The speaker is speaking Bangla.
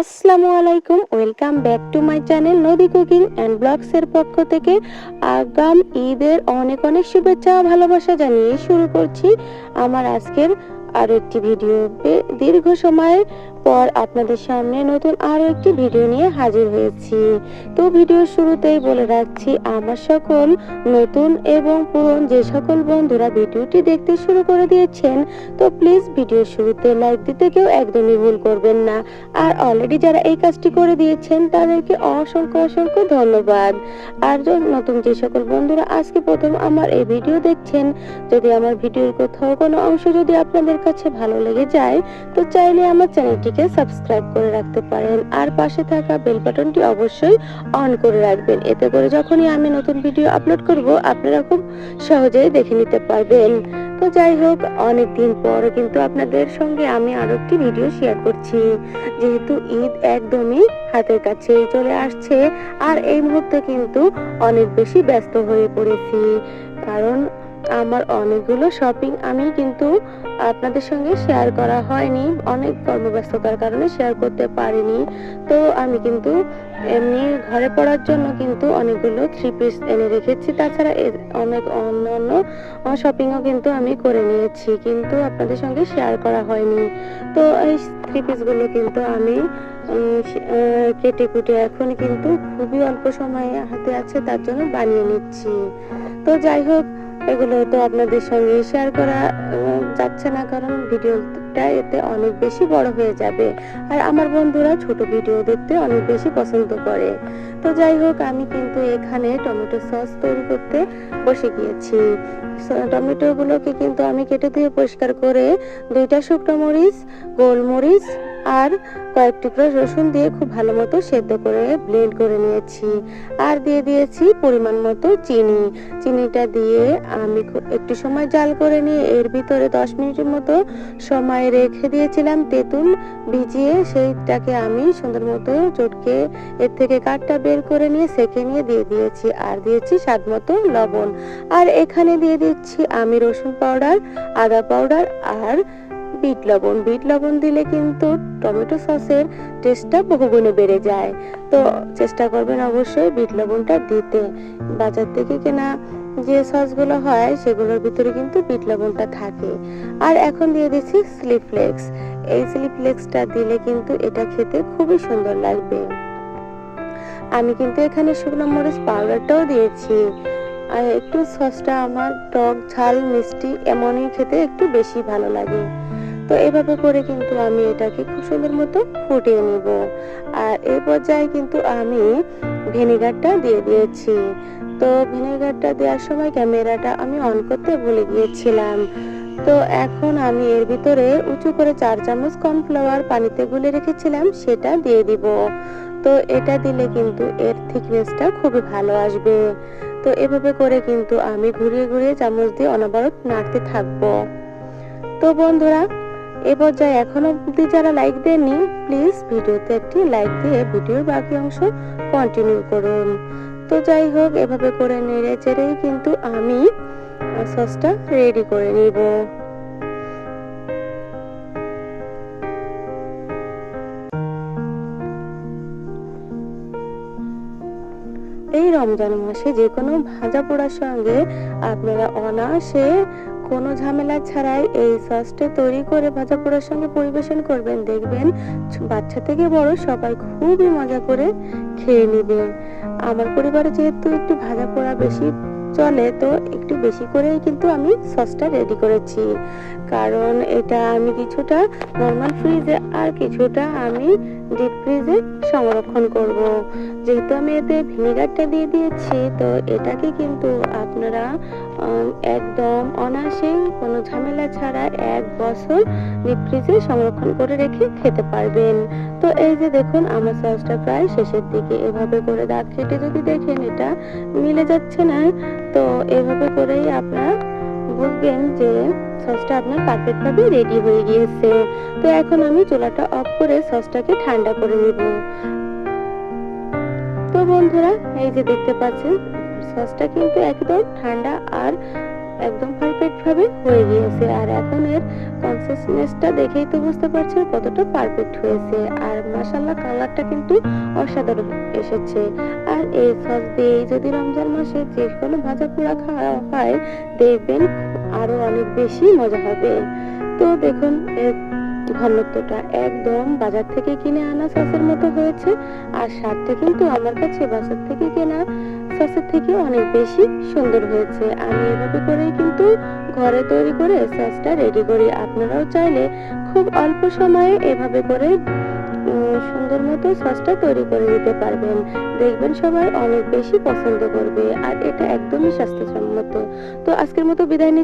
আসসালামু আলাইকুম, welcome back to my channel Nodi cooking and vlogs এর পক্ষ থেকে আগাম ঈদের অনেক অনেক শুভেচ্ছা ভালোবাসা জানিয়ে শুরু করছি। আমার আজকের আর একটি ভিডিও দীর্ঘ সময় পর আপনাদের সামনে নতুন আরও একটি ভিডিও নিয়ে হাজির হয়েছি। তো ভিডিওর শুরুতেই বলে রাখছি, আমার সকল নতুন এবং পুরন যে সকল বন্ধুরা ভিডিওটি দেখতে শুরু করে দিয়েছেন, তো প্লিজ ভিডিওর শুরুতে লাইক দিতে কেউ একদমই ভুল করবেন না। আর অলরেডি যারা এই কাজটি করে দিয়েছেন, তাদেরকে অসংখ্য অসংখ্য ধন্যবাদ। আর নতুন যে সকল বন্ধুরা আজকে প্রথম আমার এই ভিডিও দেখছেন, যদি আমার ভিডিওর কোথাও কোনো অংশ যদি আপনাদের কাছে ভালো লেগে যায়, তো চাইলে আমার চ্যানেলটিকে সাবস্ক্রাইব করে রাখতে পারেন। আর পাশে থাকা বেল বাটনটি অবশ্যই অন করে রাখবেন। এতে করে যখনই আমি নতুন ভিডিও আপলোড করব, আপনারা খুব সহজেই দেখে নিতে পারবেন। তো যাই হোক, অনেক দিন পর কিন্তু আপনাদের সঙ্গে আমি আরও একটি ভিডিও শেয়ার করছি। যেহেতু ঈদ একদমই হাতের কাছেই চলে আসছে, আর এই মুহূর্তে কিন্তু অনেক বেশি ব্যস্ত হয়ে পড়েছি। কারণ আমার অনেকগুলো শপিং আমি কিন্তু আপনাদের সঙ্গে শেয়ার করা হয়নি। অনেক কর্মব্যস্ততার কারণে শেয়ার করতে পারিনি। তো আমি কিন্তু এমনি ঘরে পড়ার জন্য কিন্তু অনেকগুলো থ্রি পিস এনে রেখেছি। তাছাড়া এ- অনেক অন্য অন্য শপিংও কিন্তু আমি করে নিয়েছি। কিন্তু আপনাদের সঙ্গে শেয়ার করা হয়নি। তো এই থ্রি পিসগুলো কিন্তু আমি কেটে কুটে এখন কিন্তু খুবই অল্প সময়ে হাতে আছে, তার জন্য বানিয়ে নিচ্ছি। তো যাই হোক এগুলো তো আপনাদের সঙ্গে শেয়ার করা যাচ্ছে না কারণ ভিডিওটা এতে অনেক বেশি বড় হয়ে যাবে। আর আমার বন্ধুরা ছোট ভিডিও দেখতে অনেক বেশি পছন্দ করে। তো যাই হোক, আমি কিন্তু এখানে টমেটো সস তৈরি করতে বসে গিয়েছি। টমেটো গুলোকে কিন্তু আমি কেটে ধুয়ে পরিষ্কার করে দুইটা শুকনো মরিচ, গোলমরিচ আর কয়েক টুকরো রসুন দিয়ে খুব ভালো মতো সেদ্ধ করে ব্লেন্ড করে নিয়েছি। আর দিয়ে দিয়েছি পরিমাণ মতো চিনি। চিনিটা দিয়ে আমি একটু সময় জাল করে নিয়ে এর ভিতরে দশ মিনিটের মতো সময় রেখে দিয়েছিলাম তেঁতুল ভিজিয়ে। সেইটাকে আমি সুন্দর মতো চটকে এর থেকে কাঠটা বের করে নিয়ে সেঁকে নিয়ে দিয়ে দিয়েছি। আর দিয়েছি স্বাদ মতো লবণ। আর এখানে দিয়ে দিচ্ছি আমি রসুন পাউডার, আদা পাউডার আর বিট লবণ। বিট লবণ দিলে কিন্তু টমেটো সসের টেস্টটা বহুগুণে বেড়ে যায়। তো চেষ্টা করবেন অবশ্যই বিট লবণটা দিতে। বাজার থেকে কেনা যে সসগুলো হয়, সেগুলোর ভিতরে কিন্তু বিট লবণটা থাকে। আর এখন দিয়ে দিচ্ছি স্লিপ ফ্লেক্স এই স্লিপ ফ্লেক্সটা দিলে কিন্তু এটা খেতে খুবই সুন্দর লাগবে। আমি কিন্তু এখানে শুকনো মরিচ পাউডারটাও দিয়েছি। আর একটু সসটা আমার টক, ঝাল, মিষ্টি, এমনই খেতে একটু বেশি ভালো লাগে। তো এভাবে করে কিন্তু আমি এটাকে খুব সুন্দর মতো ফুটিয়ে নিব। আর এই পর্যায়ে কিন্তু আমি ভিনেগারটা দিয়ে দিয়েছি। তো ভিনেগারটা দেওয়ার সময় ক্যামেরাটা আমি অন করতে ভুলে গিয়েছিলাম। তো এখন আমি এর ভিতরে উঁচু করে চার চামচ কর্নফ্লাওয়ার পানিতে গুলে রেখেছিলাম, সেটা দিয়ে দিব। তো এটা দিলে কিন্তু এর থিকনেসটা খুবই ভালো আসবে। তো এভাবে করে কিন্তু আমি ঘুরিয়ে ঘুরিয়ে চামচ দিয়ে অনবরত নাড়তে থাকব। তো বন্ধুরা এ পর্যায়ে এখনও অবধি যারা লাইক দেননি প্লিজ ভিডিওতে একটি লাইক দিয়ে ভিডিওর বাকি অংশ কন্টিনিউ করুন। তো যাই হোক, এভাবে করে নেড়ে চেড়েই কিন্তু আমি সসটা রেডি করে নিব। এই রমজান মাসে যে কোনো ভাজা পোড়ার সঙ্গে আপনারা অনায়াসে কোনো ঝামেলা ছাড়াই এই সসটা তৈরি করে ভাজা পোড়ার সঙ্গে পরিবেশন করবেন। দেখবেন বাচ্চা থেকে বড় সবাই খুবই মজা করে খেয়ে নেবে আমার পরিবারে যেহেতু একটু ভাজা পোড়া বেশি চলে, তো একটু বেশি করেই কিন্তু আমি সসটা রেডি করেছি। কারণ এটা আমি কিছুটা নর্মাল ফ্রিজে আর কিছুটা আমি ডিপ ফ্রিজে সংরক্ষণ করব। যেহেতু আমি এতে ভিনেগারটা দিয়ে দিয়েছি, তো এটাকে কিন্তু আপনারা একদম অনায়াসে কোনো ঝামেলা ছাড়া এক বছর ডিপ ফ্রিজে সংরক্ষণ করে রেখে খেতে পারবেন। তো এই যে দেখুন, আমার সসটা প্রায় শেষের দিকে। এভাবে করে দাঁত কেটে যদি দেখেন, এটা মিলে যাচ্ছে না, তো এভাবে করেই আপনারা বুঝবেন যে সসটা আপনার পারফেক্ট ভাবে রেডি হয়ে গিয়েছে। তো এখন আমি চুলাটা অফ করে সসটাকে ঠান্ডা করে নেব। তো বন্ধুরা, এই যে দেখতে পাচ্ছেন সসটা কিন্তু একদম ঠান্ডা আর একদম পারফেক্ট ভাবে হয়ে গিয়েছে। আর এখন এর কনসিস্টেন্সিটা দেখেই তো বুঝতে পারছেন কতটা পারফেক্ট হয়েছে। আর মাসাল্লাহ কালারটা কিন্তু অসাধারণ এসেছে। আর এই সস দিয়ে যদি রমজান মাসে যে কোনো ভাজা পোড়া খাওয়া হয়, দেখবেন আরও অনেক বেশি মজা হবে। তো দেখুন এর ঘনত্বটা একদম বাজার থেকে কিনে আনা সসের মতো হয়েছে। আর স্বাদটা কিন্তু আমার কাছে বাজার থেকে কেনা সসের থেকে অনেক বেশি সুন্দর হয়েছে। আমি এভাবে করেই কিন্তু ঘরে তৈরি করে সসটা রেডি করি। আপনারাও চাইলে খুব অল্প সময়ে এভাবে করে সুন্দর মতো সসটা তৈরি করে নিতে পারবেন। দেখবেন সবাই অনেক বেশি পছন্দ করবে, আর এটা একদমই স্বাস্থ্যসম্মত। তো আজকের মতো বিদায়